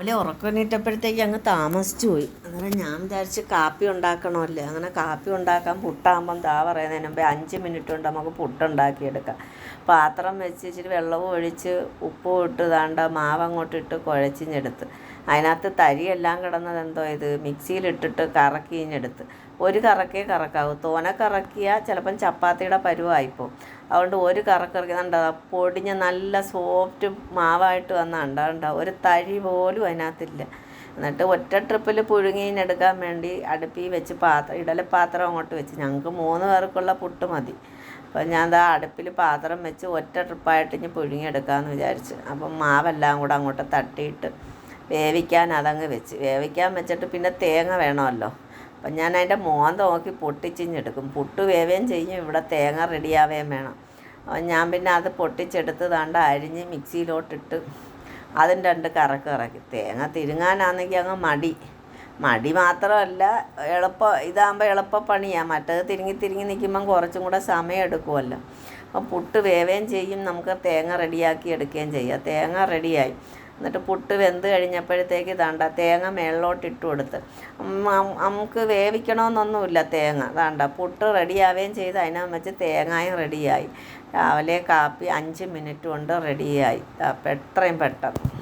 രാവിലെ ഉറക്കണീറ്റപ്പോഴത്തേക്ക് അങ്ങ് താമസിച്ചു പോയി. അങ്ങനെ ഞാൻ വിചാരിച്ച് കാപ്പി ഉണ്ടാക്കണമല്ലേ? അങ്ങനെ കാപ്പി ഉണ്ടാക്കാൻ പുട്ടാകുമ്പം താ പറയുന്നതിന് മുമ്പേ അഞ്ച് മിനിറ്റ് കൊണ്ട് നമുക്ക് പുട്ടുണ്ടാക്കിയെടുക്കാം. പാത്രം വെച്ച് ഇച്ചിരി വെള്ളവും ഒഴിച്ച് ഉപ്പും ഇട്ട് താണ്ട മാവ് അങ്ങോട്ട് ഇട്ട് കുഴച്ചിഞ്ഞെടുത്ത്. അതിനകത്ത് തരിയെല്ലാം കിടന്നത് എന്തോ ഇത്? മിക്സിയിലിട്ടിട്ട് കറക്കിഞ്ഞെടുത്ത്. ഒരു കറക്കേ കറക്കാവൂ. തോന കറക്കിയാൽ ചിലപ്പം ചപ്പാത്തിയുടെ പരുവായിപ്പോൾ അതുകൊണ്ട് ഒരു കറക്കിറക്കി കണ്ടോ പൊടിഞ്ഞ നല്ല സോഫ്റ്റ് മാവായിട്ട് വന്ന കണ്ടോ ഒരു തരി പോലും അതിനകത്തില്ല. എന്നിട്ട് ഒറ്റ ട്രിപ്പിൽ പുഴുങ്ങിനെടുക്കാൻ വേണ്ടി അടുപ്പിൽ വെച്ച് പാത്രം ഇടല പാത്രം അങ്ങോട്ട് വെച്ച്. ഞങ്ങൾക്ക് മൂന്ന് പേർക്കുള്ള പുട്ട് മതി. അപ്പം ഞാൻ ദാ അടുപ്പിൽ പാത്രം വെച്ച് ഒറ്റ ട്രിപ്പായിട്ട് ഇനി പുഴുങ്ങിയെടുക്കാമെന്ന് വിചാരിച്ച്. അപ്പം മാവെല്ലാം കൂടെ അങ്ങോട്ട് തട്ടിയിട്ട് വേവിക്കാൻ അതങ്ങ് വെച്ച്. വേവിക്കാൻ വെച്ചിട്ട് പിന്നെ തേങ്ങ വേണമല്ലോ. അപ്പം ഞാൻ അതിന്റെ മോന്ത നോക്കി പൊട്ടിച്ചിഞ്ഞെടുക്കും. പുട്ട് വേവേം ചെയ്യും. ഇവിടെ തേങ്ങ റെഡിയാവുകയും വേണം. ഞാൻ പിന്നെ അത് പൊട്ടിച്ചെടുത്ത് ദാണ്ട അരിഞ്ഞ് മിക്സിയിലോട്ടിട്ട് അതും രണ്ട് കറക്ക് ഇറക്കി തേങ്ങ തിരുങ്ങാനാണെങ്കിൽ അങ്ങ് മടി. മടി മാത്രമല്ല എളുപ്പം ഇതാകുമ്പോൾ എളുപ്പപ്പണിയാണ് മറ്റേത് തിരിങ്ങി തിരിങ്ങി നിൽക്കുമ്പം കുറച്ചും കൂടെ സമയം എടുക്കുമല്ലോ അപ്പം പുട്ട് വേവേം ചെയ്യും. നമുക്ക് തേങ്ങ റെഡിയാക്കി എടുക്കുകയും ചെയ്യാം. തേങ്ങ റെഡിയായി. എന്നിട്ട് പുട്ട് വെന്ത് കഴിഞ്ഞപ്പോഴത്തേക്ക് ഇതാണ്ട തേങ്ങ മേളിലോട്ട് ഇട്ട് കൊടുത്ത്. നമുക്ക് വേവിക്കണമെന്നൊന്നുമില്ല തേങ്ങ. ഇതാണ്ട പുട്ട് റെഡിയാവുകയും ചെയ്ത്. അതിനകം വെച്ച് തേങ്ങായും റെഡിയായി. രാവിലെ കാപ്പി അഞ്ച് മിനിറ്റ് കൊണ്ട് റെഡിയായി. എത്രയും പെട്ടെന്ന്.